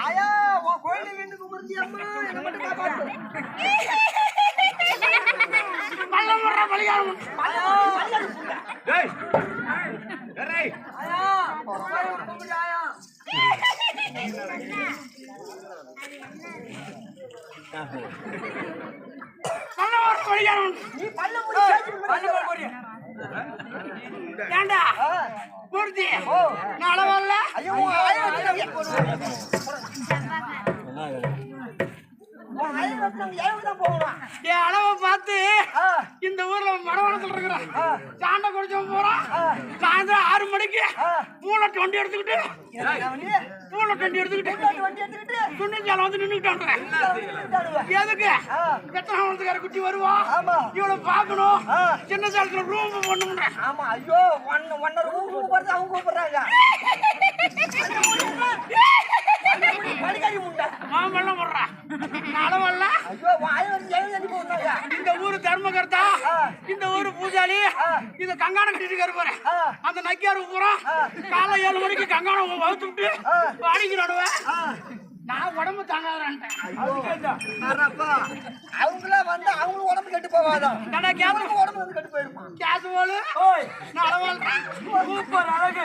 ஆயா உன் கோயிலுக்கு வந்து குமர்த்தி அம்மா. என்ன மட்டும் காப்பாத்து. பள்ளம் வர்ற பலியாரம் டேய் டேய் ஆயா குமரி ஆயா. பள்ளம் வர்ற பலியாரம் நீ பள்ளம் பள்ளம் போறியா ஆயிரம் ரூபாய் ஏழு தான் போகலாம் என் அளவை பார்த்து இந்த ஊர்ல மனவளத்துல இருக்கிறான். சாண்டை குடிச்சவன் போறான். சாயந்தரம் ஆறு மணிக்கு பூலை வண்டி எடுத்துக்கிட்டு பூலை வண்டி எடுத்துக்கிட்டு வந்து நின்னுட்டாங்க விட்டானுவ. எதுக்கு? பெத்தனாமத்துக்கார குட்டி வருவா? ஆமா. இவளை பார்க்கணும். சின்ன சாலத்துல ரூம் பண்ணுன்றேன் ஆமா ஐயோ ஒன்னு ஒன்னரை ஊர் கூப்பிடுறது அவங்க கூப்பிடுறாங்க. படிக்காடி முண்டா மாமெல்லாம் வர்றான் நான் அளவல்ல ஐயோ ஆயிரம் ரூபாய் ஏழு தண்ணி போகுறாங்க இந்த ஊரு தர்மகர்த்தா. இந்த ஊரு பூஜாரி ஆ. இந்த கங்காணம் கட்டிட்டு இருப்பாரு ஆ. அந்த நக்கியாரு பூரா காலை ஏழு மணிக்கு கங்காணம் வகுத்து விட்டு ஆ. வாடிக்கிறானுவ நான் உடம்பு தாங்காதன்ட்டேன். அவங்களா வந்து அவங்களும் உடம்பு கெட்டு போவாதான் உடம்பு வந்து கெட்டு போயிருப்பான் கேஸ் போலு? நான் சூப்பர் அழகு.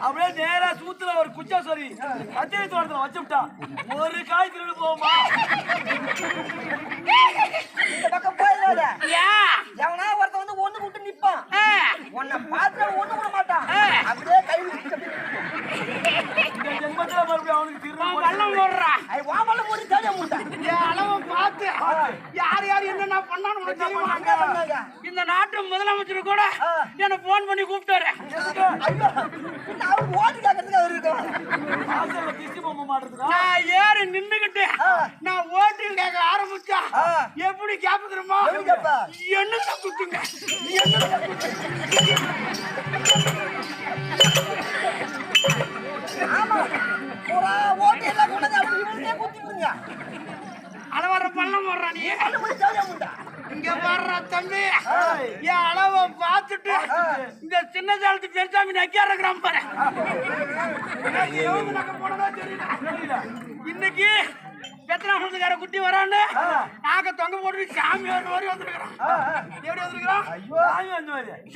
அப்படியே நேரா சூத்துல ஒரு குச்சா சரி அத்தியை தோட்டத்துல வச்சு விட்டா. ஒரு காய் திருடு ஏன் எவனா ஒருத்தன் வந்து ஒண்ணு விட்டு நிப்பான். உன்னை பார்த்து ஒண்ணு விட மாட்டான். ஆ. அப்படியே கை விட்டு இந்த ஜென்மத்துல மறுபடியும் அவனுக்கு திருடு அவன் வெள்ளம் போடுறா. என் அளவை பார்த்து. யார் யார் என்னென்ன பண்ணான்னு உனக்கு தெரியுமா? என்ன பண்ணாங்க இந்த நாட்டு முதலமைச்சர் கூட. என்ன போன் பண்ணி கூப்பிட்டாரு. நான் ஏறி நின்னுகிட்டு ஆ. நான் ஓட்டு கேட்க ஆரம்பிச்சா. எப்படி கேப்ப தெரியுமா எப்படி கேப்ப? என்ன குத்துங்க? ஓட்டு எல்லாம் கொண்டு அளவர பள்ளம் வர்றா நீ. இங்க வர்ற தம்பி என் அளவை பார்த்துட்டு இந்த சின்ன சாலத்து பெருசாமி நக்கியா இருக்கிறான் பாரு. இன்னைக்கு. இன்னைக்கு பெத்தனாமத்துக்கார குட்டி வரான்னு நாக்க தொங்க போட்டு சாமியார் மாதிரி வந்திருக்கிறான் எப்படி வந்திருக்கிறான்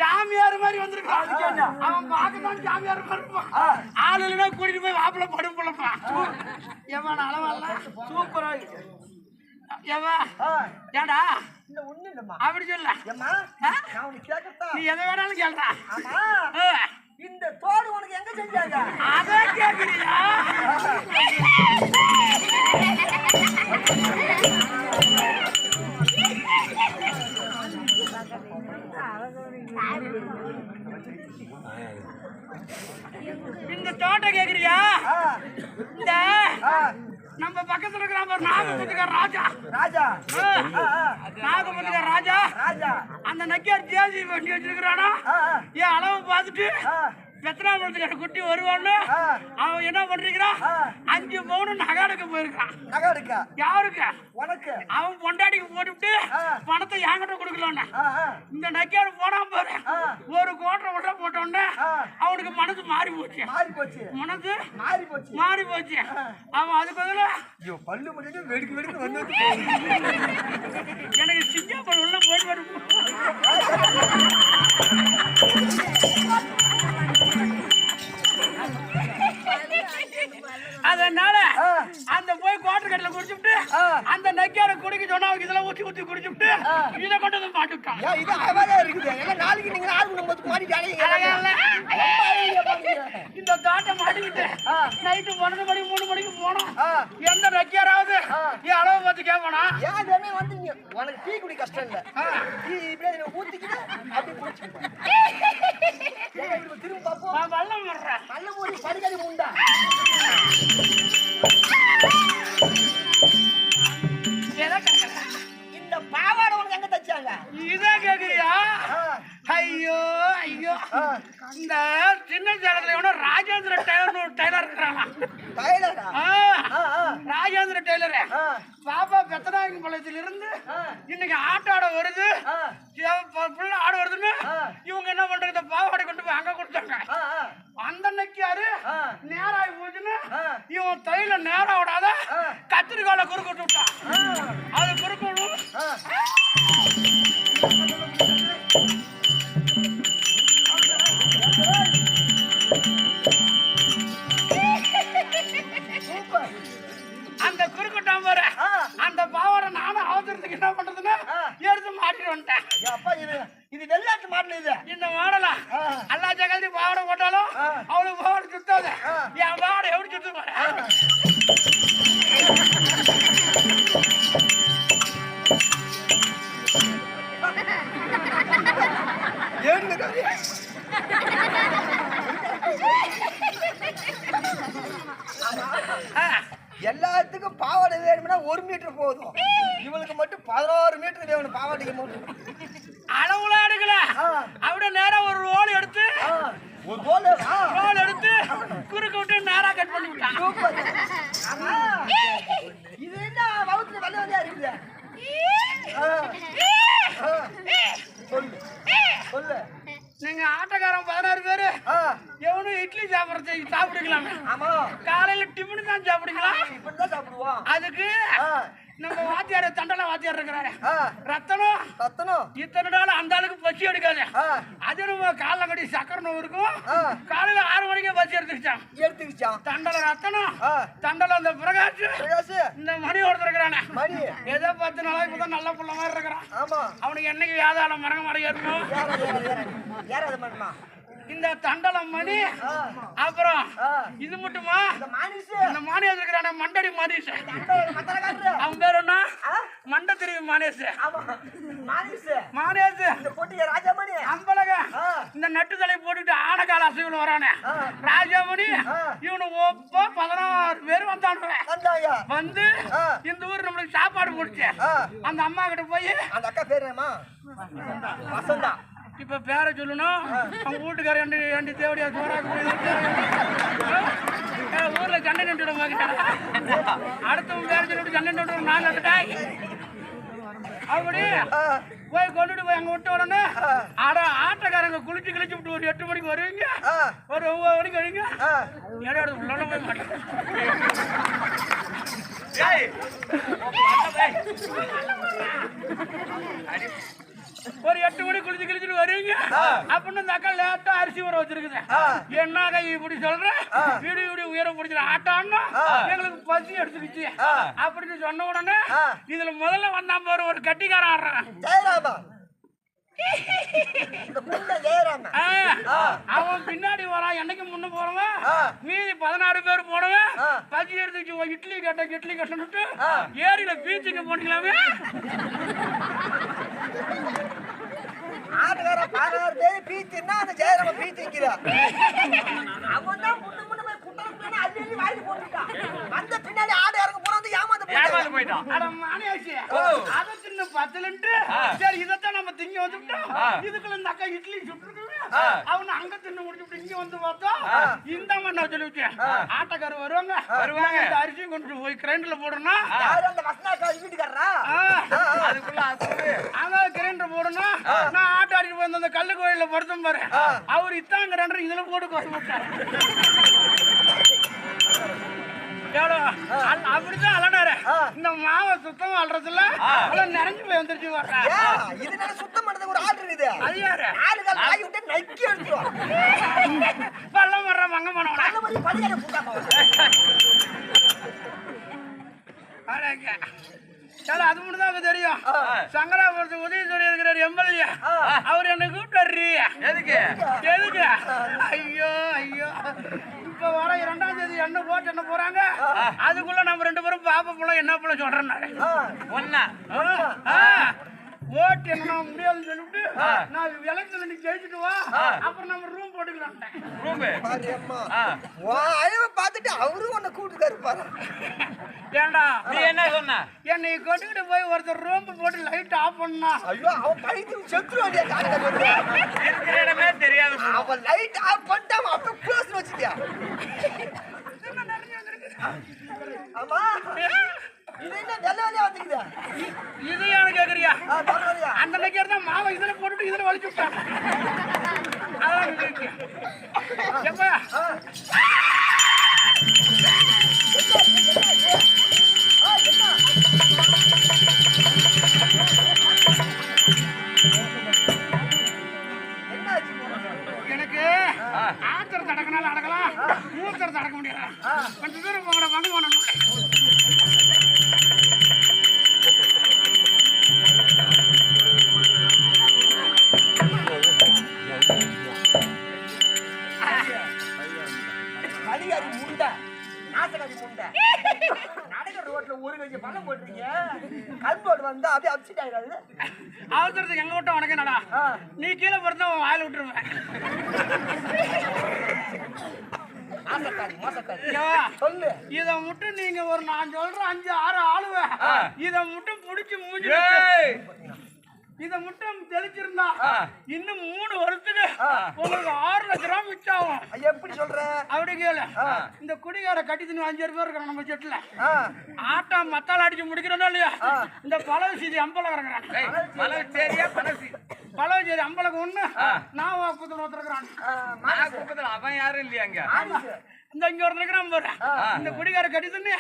சாமியார் மாதிரி வந்திருக்கான் அவன் பார்க்கதான் சாமியார் மாதிரி இருப்பான். ஆளு இல்லைன்னா கூட்டிட்டு போய் வாப்பில படும் பிள்ளப்பான் ஏமா அளவல்ல சூப்பரா இருக்கு. ஏடா இந்த ஒண்ணு இல்லம்மா. அப்படி சொல்ல ஏம்மா? நான் உனக்கு கேட்கட்டா நீ எதை வேணாலும் கேள்றா. ஆமா. இந்த தோடு உனக்கு எங்க செஞ்சாங்க? அதை கேக்குறியா? இந்த தோட்டம் கேக்குறியா? இந்த நம்ம பக்கத்துல இருக்கிற பாரு நாகபத்துக்கார ராஜா. ராஜா. நாகபத்துக்கார ராஜா. ராஜா. அந்த நக்கியார் ஜேசி வண்டி வச்சிருக்கிறானா? என் அளவு பார்த்துட்டு ஆ, பெத்தனாபுரத்துக்கார குட்டி வருவான்னு. அவன் என்ன பண்றீங்கிறான். அஞ்சு பவுன் நகாடுக்கு போயிருக்கான். நகை இருக்கா யாருக்கு? உனக்கு. அவன் பொண்டாட்டிக்கு போட்டுவிட்டு. பணத்தை என்கிட்ட கொடுக்கலான்னு. இந்த நக்கியார் போனா பாரு. ஒரு கோட்டை விட்ட போட்ட உடனே ஆ. அவனுக்கு மனசு மாறி போச்சு. மாறி போச்சு. மனசு மாறி போச்சு. மாறி போச்சு. அவன் அதுக்கு பதிலா ஐயோ பல்லு முடிஞ்சு வெடிக்கு வெடிக்கு வந்து எனக்கு சிங்கப்பூர் உள்ள போயிட்டு வரும். குடிக்க சொன்னா அவங்க இதெல்லாம் ஊத்தி ஊத்தி குடிச்சுட்டு இதை கொண்டு வந்து மாட்டுட்டான் இது அழகா இருக்குது. எல்லாம் நாளைக்கு நீங்க ஆறு மணி போது மாறி அழகா இல்ல? ஜாலியாக இந்த தோட்டம் மாட்டிக்கிட்டு ஆ. நைட்டு பன்னெண்டு மணி மூணு மணிக்கு போனோம். எந்த நக்கியாராவது ஆ. என் அளவு பார்த்து கேட்பானா? ஏன் இதமே வந்து நீ உனக்கு டீ குடி கஷ்டம் இல்ல. டீ இப்படியே நீ ஊத்திக்கிட்டு ஏன் இப்படி திரும்ப பார்ப்போம். நான் வெள்ளம் வர்றேன். நல்ல ஒரு படிக்கடி உண்டா இந்த சின்ன சேலத்துல எவனோ ராஜேந்திர டெய்லர்னு ஒரு டெய்லர் இருக்கிறானா? ராஜேந்திர டெய்லர் பாப்பா பெத்தநாயகம் பாளையத்துல இருந்து. இன்னைக்கு ஆட்டாட வருது. ஆ, என் ப- புள்ள ஆடு வருதுன்னு. இவங்க என்ன பண்றாங்க இந்த பாவாடை கொண்டு போய் அங்க கொடுத்தாங்க. அந்த அன்னைக்கு யாரு. நேராகி போச்சுன்னு. இவன் தையில நேரம் விடாத. கத்திரிக்கால குறுக்கு விட்டு விட்டான். என்ன பண்றதுன்னா எடுத்து மாட்டிட்டு வந்துட்டேன். அப்பா இது இது வெளிநாட்டு மாடல் இது. இந்த மாடலா? அல்லா ஜகதி பாவடை போட்டாலும் அவளுக்கு பாவடை சுத்தாத. என் பாவடை எப்படி சுத்து எல்லாத்துக்கும் பாவாடை வேணும்னா ஒரு மீட்டர் போதும். இவளுக்கு மட்டும் அளவுல எடுக்கல. அப்படியே நேரா ஒரு ரோல் எடுத்து ரோல் எடுத்து குறுக்க விட்டு நேரா கட் பண்ணி விட்டான். இது என்ன வவுத்துல வெள்ளை வெள்ளையா இருக்குது சொல்லு. சொல்லு. நீங்க ஆட்டக்காரன் பதினாறு பேரு. எவனும் இட்லி சாப்பிடுறது சாப்பிடுக்கலாமே. ஆமா. காலையில டிஃபன் தான் சாப்பிடுங்களா அதுக்கு நம்ம வாத்தியார் தண்டல வாத்தியார் இருக்கிறாரு. ரத்தனம் சத்தனம் இத்தனை நாள் அந்த ஆளுக்கு பசி எடுக்காது. அது நம்ம காலைல கட்டி சக்கரை நோவு இருக்கும். காலையில ஆறு மணிக்கே பசி எடுத்துக்கிச்சான் எடுத்துக்கிச்சான் தண்டல ரத்தனம் தண்டல அந்த பிரகாஷ்? இந்த மணி ஒருத்தர் இருக்கிறானே. மணி. ஏதோ பத்து நாளா இப்பதான் நல்ல புள்ள மாதிரி இருக்கிறான். அவனுக்கு என்னைக்கு யாதாளம் மரங்க யாராவது யாராவது பண்ணுமா இந்த தண்டலம் மணி. அப்புறம். இது மட்டுமா? இந்த மானியஸ் இருக்கிறான மண்டடி காட்டுற. அவன் பேர் என்ன? மண்ட தெரியும் மானியஸ் மானியஸ் ராஜாமணி. அம்பலக. இந்த நட்டு தலை போட்டுட்டு ஆனகால அசைவில் வரானே. ராஜாமணி. இவனு ஒப்ப பதினாறு பேர் வந்தானுவேன் வந்து. இந்த ஊர் நம்மளுக்கு சாப்பாடு போடுச்சு. அந்த அம்மா கிட்ட போய் அந்த அக்கா பேர் வசந்தா. இப்ப பேரை சொல்லணும். அவங்க வீட்டுக்கார ரெண்டு ரெண்டு தேவடியா சோறாக்கு ஊர்ல சண்டை நின்று அடுத்தவங்க பேரை சொல்லிட்டு சண்டை நின்று நான் கட்டுட்டாய் அப்படி போய் கொண்டுட்டு போய் அங்க விட்ட உடனே. அட ஆட்டக்காரங்க குளிச்சு கிழிச்சு விட்டு ஒரு எட்டு மணிக்கு வருவீங்க? ஒரு ஒன்பது மணிக்கு வருவீங்க. இடம் உள்ள போய் மாட்டேன் ஏய். ஒரு எட்டு மணி குளிச்சு கிழிச்சிட்டு வருவீங்க? அப்படின்னு இந்த அக்கா லேட்டா அரிசி ஊற வச்சிருக்குது. ஆ. என்னங்க இப்படி சொல்ற? வீடு வீடு உயர பிடிச்சிட ஆட்டான்னா எங்களுக்கு பசி எடுத்துக்கிச்சு. அப்படின்னு சொன்ன உடனே. இதுல முதல்ல வந்தான் பாரு ஒரு கட்டிக்காரன் ஆடுறான். அவன் பின்னாடி வரான். என்னைக்கு முன்ன போறவன். மீதி பதினாறு பேர் போனவன். பசி எடுத்துச்சு இட்லி கட்ட இட்லி கட்டணுட்டு. ஏரியில பீச்சுக்கு போனீங்களாமே? ஆட்டுக்கார பதினாறு பேர் பீச்சுன்னா அந்த ஜெயராம பீச்சு வைக்கிறா அவன் தான் முன்ன முன்ன போய் குட்டரத்துல அள்ளி அள்ளி வாங்கி போட்டுட்டான் அந்த பின்னாடி ஆடுகாரங்க போன வந்து ஏமாந்து ஏமாந்து போயிட்டான் அட மானியாச்சி. அதை தின்னு பத்தலன்ட்டு ஆ. சரி இதைத்தான் நம்ம திங்க வந்துட்டோம். இதுக்குள்ள இந்த அக்கா இட்லி சுட்டுருக்குது ஆ. அவனு அங்க தின்னு முடிச்சுட்டு இங்க வந்து பார்த்தா. இந்த மண்ணை சொல்லிவிட்டு ஆட்டக்காரர் வருவாங்க. வருவாங்க. அரிசி கொண்டு போய் கிரைண்டர்ல போடணும். அதுக்குள்ள கிரைண்டர் போடணும் நான் ஆட்ட ஆடிட்டு போய் அந்த கல்லு கோயில்ல படுத்தோம் பாரு. அவர் இத்தாங்க கிரைண்டர் இதுல போட்டு கோசம் அப்படிதான் அலனாரு ஆ. இந்த மாவை சுத்தம் அல்றதுல அவ்வளவு நிறைஞ்சு போய் வந்துருச்சு இதனால சுத்தம் பண்ணதுக்கு ஒரு ஆர்டர் இருக்குது. அது யாரு? நாலு கால் வாங்கி விட்டு நக்கி எடுத்துருவான் பள்ளம் வர்ற மங்க மாதிரி அடங்க. சரி, அது மட்டும் தான் தெரியும். சங்கராபுரத்து உதயசூரி இருக்கிறார் எம்எல்ஏ. அவர் என்ன கூப்பிட்டாரு. எதுக்கு? எதுக்கு? ஐயோ ஐயோ. இப்ப வர இரண்டாம் தேதி என்ன போட்டு என்ன போறாங்க? அதுக்குள்ள நம்ம ரெண்டு பேரும் பாப்ப புள்ள என்ன புள்ள சொல்றேன் ஒன்னா ஓட்டு என்ன முடியாதுன்னு சொல்லிட்டு நான் எலெக்ஷன்ல நீ ஜெயிச்சுட்டு வா. அப்புறம் நம்ம ரூம் போட்டுக்கலாம் ரூமு அழவை பார்த்துட்டு அவரும் உன்னை கூட்டுக்காரு பாரு. ஏண்டா? நீ என்ன சொன்ன? என்னை கொண்டுகிட்டு போய் ஒருத்தர் ரூம் போட்டு லைட் ஆஃப் பண்ணா. ஐயோ அவன் பழித்து செத்துருவாடியா இருக்கிற இடமே தெரியாது. அவன் லைட் ஆஃப் பண்ணிட்டு அவன் அப்ப க்ளோஸ் வச்சுட்டியா. ஆமா இது எனக்கு கேக்குறியா? அந்த அன்னைக்கு இருந்தா மாவை இதுல போட்டுட்டு இதுல வலிச்சு அதான் இருக்கு. எப்பா? ஆ. இன்னும் மூணு வருஷத்துக்கு உங்களுக்கு ஆறு லட்ச ரூபா மிச்சம் ஆகும். எப்படி சொல்ற? அப்படி கேளு. இந்த குடிகார கட்டி தின்னு அஞ்சு பேர் இருக்கிறான் நம்ம செட்டுல. ஆட்டம் மத்தால அடிச்சு முடிக்கிறோம் இல்லையா? இந்த பழவு சீதி அம்பலம் இருக்கிறான். பனசி பழவு சீதி. அம்பலக்கு ஒண்ணு நான் வாக்குத்தல் ஒருத்தருக்கிறான் ஆ, நான் கூப்பத்துல அவன் யாரும் இல்லையா அங்க. இந்த இங்க ஒருத்தர் இருக்கிறான் பாரு. இந்த குடிகார கட்டி தின்னு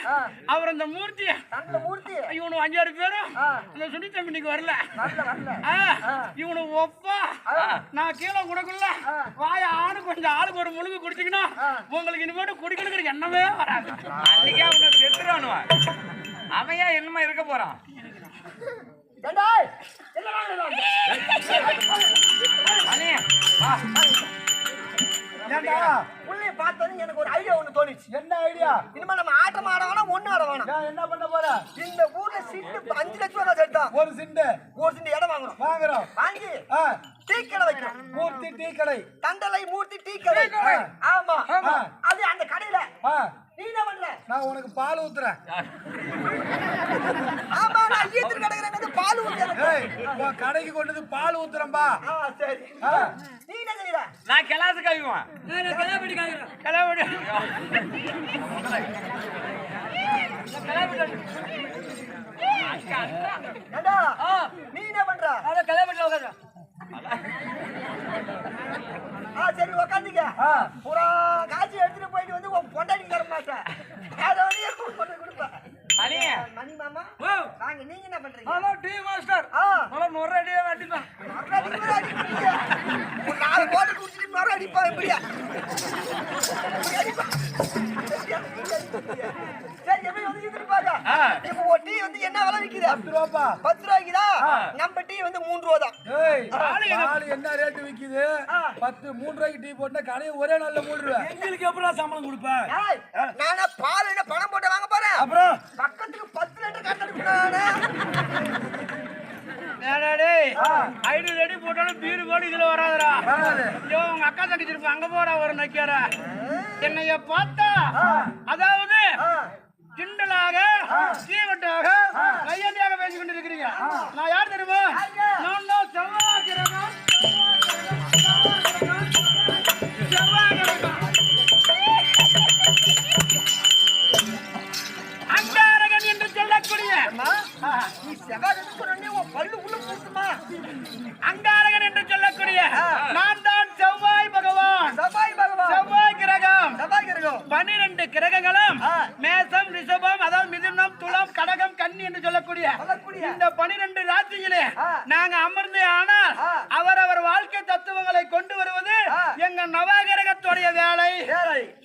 அவர் அந்த மூர்த்தி. அந்த மூர்த்தி. இவனு அஞ்சாறு பேரும். இந்த சுனி தம்பி இன்னைக்கு வரல. இவனு ஒப்பா. நான் கீழே குடக்குள்ள வாய ஆணு கொஞ்சம் ஆளுக்கு ஒரு முழுங்கு குடிச்சிங்கன்னா உங்களுக்கு இனிமேட்டு குடிக்கணுங்கிற எண்ணமே வராது. அன்னைக்கே அவனை செத்துறானுவன் அவன் ஏன் என்னமா இருக்க போறான்? அண்ணே வா. ஏண்டா? புள்ளைய பார்த்தோன்னே எனக்கு ஒரு ஐடியா ஒண்ணு தோணுச்சு. என்ன ஐடியா இனிமே நம்ம ஆட்டம் ஆட வேணாம் ஒண்ணு ஆட வேணாம். என்ன பண்ண போற? இந்த ஊர்ல சிட்டு அஞ்சு லட்சம் ரூபா சேர்த்தான் ஒரு சிண்டு ஒரு சிண்டு இடம் வாங்குறோம். வாங்குறோம். வாங்கி டீ கடை வைக்கிறோம். மூர்த்தி டீ கடை தண்டலை மூர்த்தி டீ கடை. ஆமா. ஆமா. அது அந்த கடையில. நீ என்ன பண்ற? நான் உனக்கு பால் ஊத்துறேன். ஆமா நான் ஈத்திரு கடைக்கிறேன் பால் ஊத்தி எனக்கு. ஏய் உன் கடைக்கு கொண்டு வந்து பால் ஊத்துறேன்பா ஆ சரி. ஆ, நீ என்ன செய்யற நான் கிளாஸு கழுவுவேன் கிளம்பி ஏண்டா? நீ என்ன பண்ற? ஆ சரி உக்காந்துக்க. ஆ. புறா காய்ச்சி எடுத்துட்டு போயிட்டு வந்து உன் பொண்டாட்டி தர மாட்டேன் அதை வந்து கொடுப்பேன் மணி மாமா. வாங்க நீங்க என்ன பண்றீங்க? Hello tea master. நுர அடியே வேண்டிதான் நீங்க நாலு போட்டு குடிச்சிட்டு மரம் அடிப்பா எப்படியா டீ வந்து என்ன விலை விக்குது பத்து ரூபாப்பா பத்து ரூபாய்க்குதா நம்ம டீ வந்து மூணு ரூபா தான் என்ன ரேட்டு விக்குது பத்து மூணு ரூபாய்க்கு டீ போட்டா கடையை ஒரே நாள்ல மூடுவேன் எங்களுக்கு எப்படா சம்பளம் கொடுப்பேன் நானா பால் என்ன பணம் போட்டு வாங்க போறேன் அப்புறம் பக்கத்துக்கு பத்து லிட்டர் கட்டணும் ஐநூறு அடி போட்டாலும் பீரு போல இதுல வராதுடா. வராது. ஐயோ உங்க அக்கா தங்கச்சி இருப்பா அங்க போடா ஒரு நக்கியார என்னைய பார்த்தா அதாவது கிண்டலாக சீவட்டாக கையண்டியாக பேசிக் கொண்டிருக்கிறீங்க நான் யார் தெரியுமா? நான் தான் செவ்வாய் கிரகம் செவ்வாய் கிரகம் அங்காரகன் என்று சொல்லக்கூடிய நீ செவ்வாய் உள்ள அங்காரகன் என்று சொல்லக்கூடிய நான் தான் செவ்வாய் பகவான் செவ்வாய் பகவான் செவ்வாய் கிரகம் செவ்வாய் இருக்கும் பன்னிரண்டு கிரகங்களும் மேசம் ரிஷபம் அதாவது மிதுனம் துலாம் கடகம் கன்னி என்று சொல்லக்கூடிய. இந்த பனிரெண்டு ராசியிலே. நாங்க அமர்ந்து ஆனால். அவரவர் வாழ்க்கை தத்துவங்களை கொண்டு வருவது. எங்க நவகிரகத்துடைய வேலை.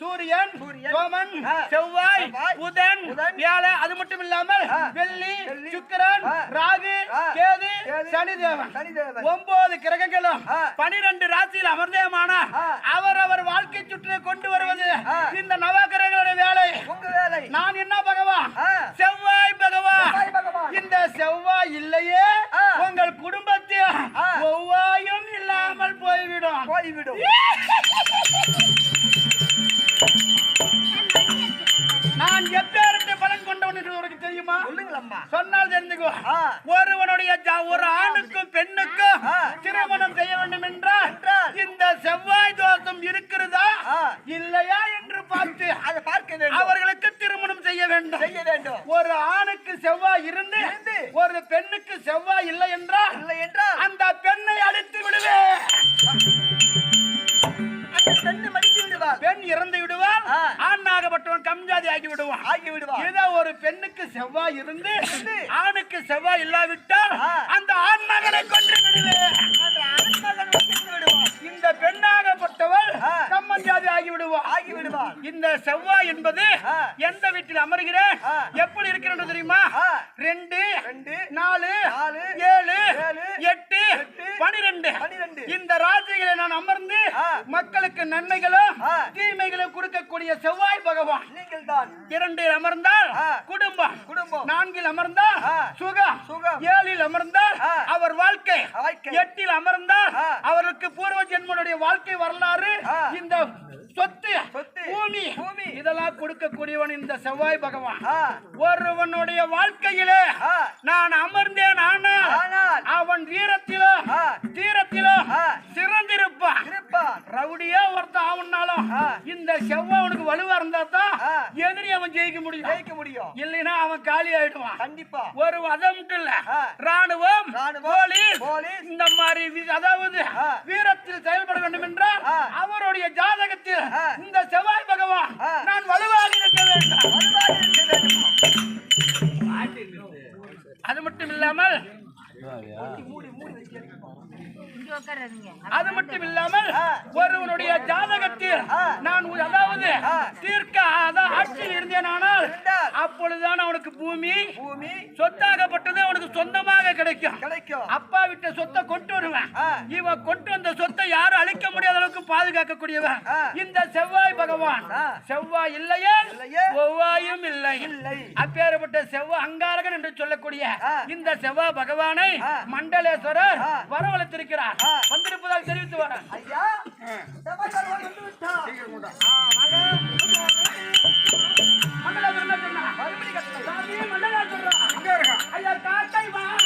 சூரியன் சூரியன். சோமன். செவ்வாய் புதன் வியாழன் அது மட்டும் இல்லாமல். வெள்ளி வெள்ளி, சுக்கிரன் ஆ. ராகு ஆ. கேது கேது, சனிதேவன். ஒன்பது கிரகங்களும். பனிரெண்டு ராசியில் அமர்ந்தேமான ஆ. அவரவர் வாழ்க்கை சுற்றை கொண்டு வருவது. இந்த நவகிரகங்களுடைய வேலை நான் என்ன பகவான். செவ்வாய் பகவான். இந்த செவ்வாய் இல்லையே. உங்கள் குடும்பத்தில் ஆ. ஒவ்வாயும் இல்லாமல் போய்விடும் போய்விடும் நான் எப்பேரட்டு உனக்கு தெரியுமா? சொன்னால் தெரிஞ்சுக்கோ. ஒருவனுடைய ஒரு ஆணுக்கும் பெண்ணுக்கும். திருமணம் செய்ய வேண்டும் என்றால் இந்த செவ்வாய் தோஷம் இருக்கிறதா. இல்லையா என்று பார்த்து அதை பார்க்க வேண்டும். அவர்களுக்கு திருமணம் செய்ய வேண்டும். செய்ய வேண்டும். ஒரு ஆணுக்கு செவ்வாய் இருந்து. ஒரு பெண்ணுக்கு செவ்வாய் இல்லை என்றால் இல்லை என்றால். அந்த பெண்ணை அழித்து விடுவேன். பெண் இறந்து விடுவாள். ஆ. ஆணாகப்பட்டவன் கம்ஜாதி ஆகி விடுவான் ஆகி விடுவாள் இத ஒரு பெண்ணுக்கு செவ்வாய் இருந்து ஆணுக்கு செவ்வாய் இல்லாவிட்டால். அந்த ஆண் மகனை கொன்று விடுவேன். இந்த பெண்ணாகப்பட்டவள் ஆ. கம்மஞ்சாதி ஆகி விடுவாள் ஆகி விடுவாள் இந்த செவ்வாய் என்பது. எந்த வீட்டில் அமர்கிறேன். எப்படி இருக்கிறது தெரியுமா. ரெண்டு நாலு ஏழு எட்டு பனிரெண்டு. இந்த ராசிகளை நான் அமர்ந்து. மக்களுக்கு நன்மைகளும். தீமைகளும் கொடுக்கக்கூடிய செவ்வாய் பகவான் இரண்டில் அமர்ந்தால். குடும்பம் குடும்பம். நான்கில் அமர்ந்தால். சுகம் சுகம். ஏழில் அமர்ந்தால். அவர் வாழ்க்கை. எட்டில் அமர்ந்தால். அவருக்கு பூர்வ ஜென்மனுடைய வாழ்க்கை வரலாறு. இந்த சொத்து சொத்து. பூமி. இதெல்லாம் கொடுக்கக்கூடியவன் இந்த செவ்வாய் பகவான். ஒருவனுடைய வாழ்க்கையிலே. நான் அமர்ந்தேன் ஆனால் அவன். தீரத்திலும் ஆ. சிறந்திருப்பான் ரவுடியே ஒருத்தன் ஆவனாலும் ஆ. இந்த செவ்வாய் அவனுக்கு வலுவா இருந்தா தான். எதிரி அவன் ஜெயிக்க முடியும் ஜெயிக்க முடியும் இல்லைன்னா அவன் காலி ஆயிடுவான் கண்டிப்பா ஒரு அதை மட்டும் இல்ல. ராணுவம் போலீஸ் இந்த மாதிரி அதாவது. வீரத்தில் செயல்பட வேண்டும் என்றால். அவருடைய ஜாதகத்தில். இந்த செவ்வாய் பகவான். நான் வலுவாக இருக்க வேண்டும்? அது மட்டும் இல்லாமல் அது மட்டும் இல்லாமல். ஒருவனுடைய ஜாதகத்தில். நான் அதாவது. தீர்க்க அதான் ஆட்சியில் இருந்தேனானால் இருந்தால் அப்பொழுதுதான் அவனுக்கு பூமி பூமி சொத்தாகப்பட்டது அவனுக்கு சொந்தமாக கிடைக்கும் கிடைக்கும் அப்பா விட்ட சொத்தை கொண்டு வருவேன். இவன் கொண்டு வந்த சொத்தை யாரும் அழிக்க முடியாத அளவுக்கு பாதுகாக்கக்கூடியவன். இந்த செவ்வாய் பகவான். செவ்வாய் இல்லையே. செவ்வாயும் இல்லை இல்லை. அப்பேற்பட்ட செவ்வாய் அங்காரகன் என்று சொல்லக்கூடிய. இந்த செவ்வாய் பகவானை. மண்டலேஸ்வரர் ஆ. ஆ. வந்திருப்பதாக தெரிவித்து வர. ஐயா வந்து விட்டார். சொன்னா? ஐயா காட்டை வாக்கது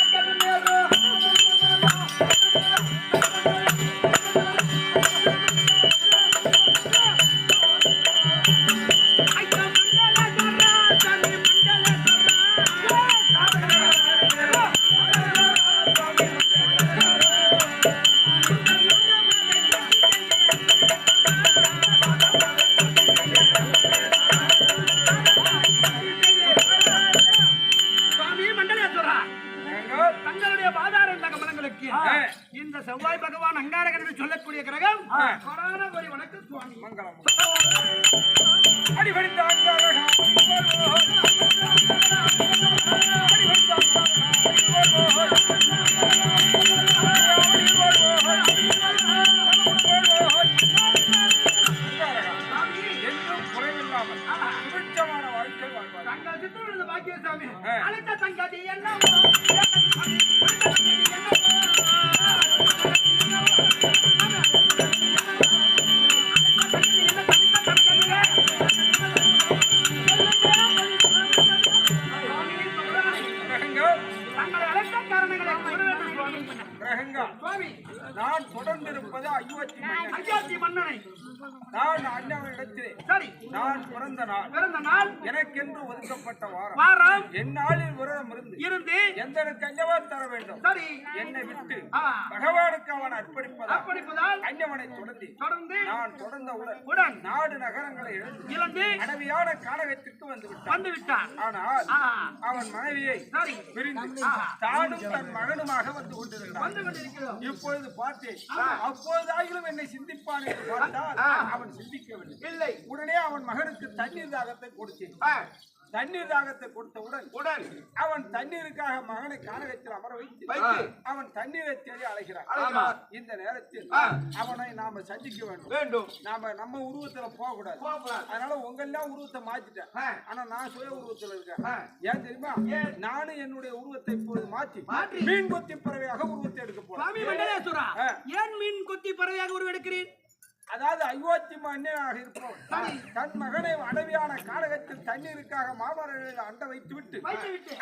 கன்யவனை தொடர்ந்து தொடர்ந்து நான் தொடர்ந்தவுடன் உடன் நாடு நகரங்களை இழந்து அடவியான கானகத்திற்கு வந்து விட்டான். ஆனால். அவன் மனைவியை பிரிந்து. தானும் தன் மகனுமாக வந்து கொண்டிருக்கிறோம். இப்பொழுது பார்த்தேன். அப்போதாகிலும் என்னை சிந்திப்பான் என்று பார்த்தால் அவன் சிந்திக்கவில்லை. இல்லை. உடனே அவன் மகனுக்கு தண்ணீர் தாகத்தை கொடுத்தேன். தண்ணீர் தாகத்தை கொடுத்தவுடன் உடன் அவன் தண்ணீருக்காக மகனை கானகத்தில் அமர வைத்து. அவன் தண்ணீரை தேடி அழைக்கிறான். இந்த நேரத்தில். அவனை நாம சந்திக்க வேண்டும் வேண்டும் நாம நம்ம உருவத்துல போக கூடாது. அதனால உங்க எல்லாம் உருவத்தை மாத்திட்டேன். ஆனா நான் சுய உருவத்துல. இருக்கேன் ஏன் தெரியுமா நானும் என்னுடைய உருவத்தை இப்பொழுது மாற்றி மாற்றி. மீன் கொத்தி பறவையாக உருவத்தை எடுக்க போறேன். ஏன் மீன் கொத்தி பறவையாக உருவெடுக்கிறீர் அதாவது அயோத்தி மன்னனாக இருப்பவன் தன் மகனை அடவியான கானகத்தில் தண்ணீருக்காக மாமரங்களில் அண்ட வைத்து விட்டு.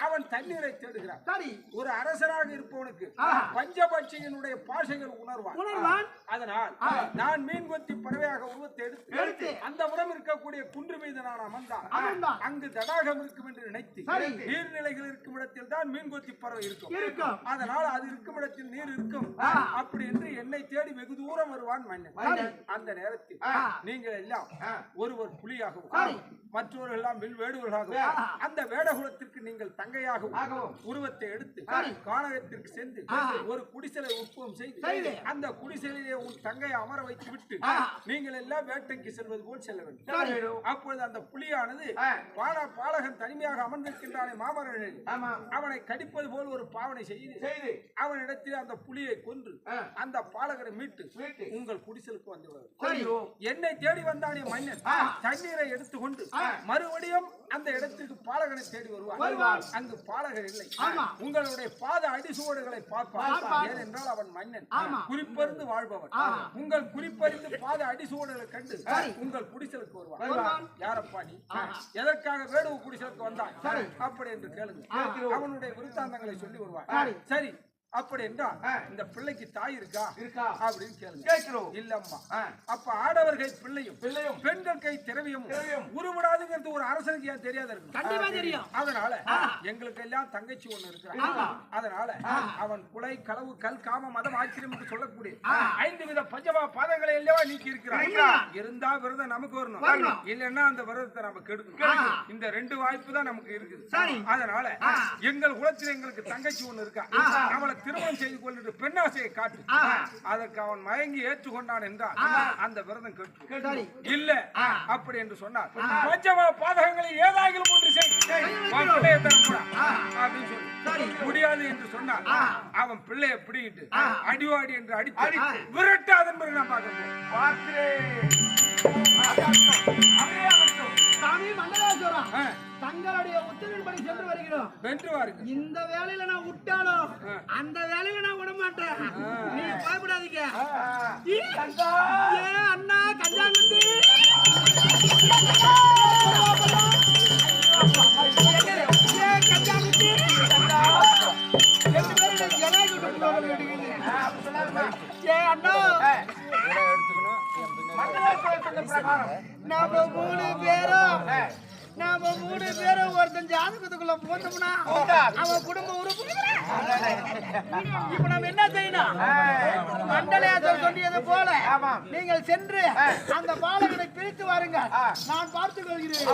அவன் தண்ணீரை தேடுகிறான் சரி ஒரு அரசராக இருப்பவனுக்கு. பஞ்சபட்சியினுடைய பாஷைகள் உணர்வான். அதனால் நான் மீன் கொத்தி பறவையாக உருவத்தை எடுத்து. அந்த புறம் இருக்கக்கூடிய குன்று மீது நான் அமர்ந்தான். அங்கு தடாகம் இருக்கும் என்று நினைத்து. நீர்நிலைகள் இருக்கும் இடத்தில் தான் மீன் கொத்தி பறவை இருக்கும். அதனால் அது இருக்கும் இடத்தில் நீர் இருக்கும். அப்படி என்று என்னை தேடி வெகு தூரம் வருவான் மன்னன். அந்த நேரத்தில் நீங்கள் எல்லாம் ஒருவர் புலியாகவும் மற்றவர்கள் எல்லாம் வில் வேடுவர்களாகவும் அந்த வேடகுலத்திற்கு நீங்கள் தங்கையாகவும் உருவத்தை எடுத்து கானகத்திற்கு சென்று ஒரு குடிசலை உற்பவம் செய்து அந்த குடிசையிலே உன் தங்கையை அமர வைத்து விட்டு நீங்கள் எல்லாம் வேட்டைக்கு செல்வது போல் செல்ல வேண்டும். அப்பொழுது அந்த புலியானது பால பாலகன் தனிமையாக அமர்ந்திருக்கின்றானே மாமரனில் அவனை கடிப்பது போல் ஒரு பாவனை செய்து அவனிடத்தில் அந்த புலியை கொன்று அந்த பாலகரை மீட்டு உங்கள் குடிசலுக்கு வந்து. என்னை தேடி வந்தானே மன்னன். தண்ணீரை எடுத்துக்கொண்டு மறுபடியும் அந்த இடத்திற்கு பாலகனை தேடி வருவார் அங்கு பாலகர் இல்லை. உங்களுடைய பாத அடிசுவடுகளை பார்ப்பார் ஏனென்றால் அவன் மன்னன். குறிப்பறிந்து வாழ்பவன். உங்கள் குறிப்பறிந்து பாத அடிசுவடுகளை கண்டு உங்கள் குடிசலுக்கு வருவான். யாரப்பா நீ? எதற்காக வேடுவ குடிசலுக்கு வந்தான்? அப்படி என்று கேளுங்க. அவனுடைய விருத்தாந்தங்களை சொல்லி வருவான். சரி. அப்படி என்றால் இந்த பிள்ளைக்கு தாய் இருக்கா? இருக்கா. அப்படின்னு கேளுங்க. கேட்கிறோம். இல்லம்மா. அப்ப ஆடவர்கள் பிள்ளையும் பிள்ளையும். பெண்கள் கை திரவியமும் உருவிடாதுங்கிறது ஒரு அரசனுக்கு ஏன் தெரியாத கண்டிப்பா தெரியும். அதனால எங்களுக்கு எல்லாம் தங்கச்சி ஒண்ணு இருக்கிறான். அதனால அவன் குலை களவு கல் காம மதம் ஆச்சரியம் என்று சொல்லக்கூடிய ஐந்து வித பஞ்சமா பாதங்களை எல்லாம் நீக்கி இருக்கிறான். இருந்தா விரதம் நமக்கு வரணும். இல்லைன்னா அந்த விரதத்தை நம்ம கெடுக்கணும். இந்த ரெண்டு வாய்ப்பு தான் நமக்கு இருக்குது. அதனால எங்கள் குலத்தில் எங்களுக்கு தங்கச்சி ஒண்ணு இருக்கா? அவளை திருமணம் செய்து கொள்ளிட்டு பெண்ணாசையை காட்டு. அதற்கு அவன் மயங்கி ஏற்றுக்கொண்டான் என்றால் அந்த விரதம் கெட்டு. இல்ல. அப்படி என்று சொன்னார். பஞ்சமா பாதகங்களில் ஏதாகிலும் ஒன்று அப்படின்னு சொல்லி. முடியாது என்று சொன்னார். அவன் பிள்ளையை பிடிக்கிட்டு அடிவாடி என்று அடித்து விரட்டு அதன் பிறகு நான் பார்க்கிறேன். சாமி மண்டலேஸ்வரம் தங்களுடைய உத்தரவின்படி சென்று வருகிறோம். வென்றுவாருக்கு இந்த வேலையில நான் விட்டாலும் அந்த வேலையில நான் விட மாட்டேன். நீங்க பயப்படாதீங்க. ஏ அண்ணா கஞ்சாங்குட்டி ஏ கஞ்சாங்குட்டி ரெண்டு பேரும் எனக்கு ஜனாய் கூட்டு போக வேண்டியது. ஏ அண்ணா. நாம மூணு பேரும் நாம மூணு பேரும் ஒருத்தன் ஜாதகத்துக்குள்ள போந்தோம்னா அவன் குடும்ப உறுப்பு இப்ப நம்ம என்ன செய்யணும் மண்டலேசர் சொல்லியது போல நீங்கள் சென்று அந்த பாலகனை பிரித்து வாருங்க நான் பார்த்துக் கொள்கிறேன்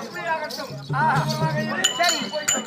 சரி